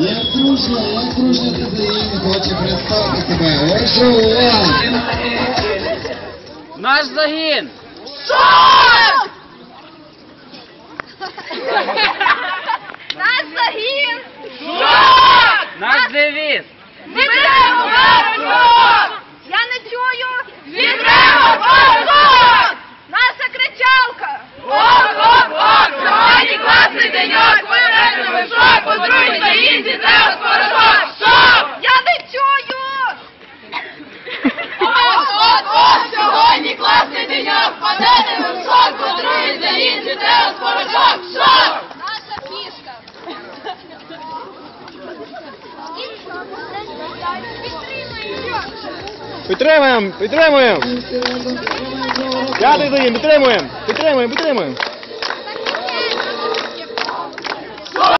Як дружно, як дружно ти заїм, хоче представити тебе. Ось увага! Наш загін! Шот! Наш загін! Шот! Наш девіз! Ми беремо! Ось! Я не чую! Ок-ок-ок! Сьогодні класний деньок! Падете в шок! Це ось! Шок! Наша фішка! Підтримуємо, підтримуємо. П'ятий загін, підтримуємо, підтримуємо, підтримуємо.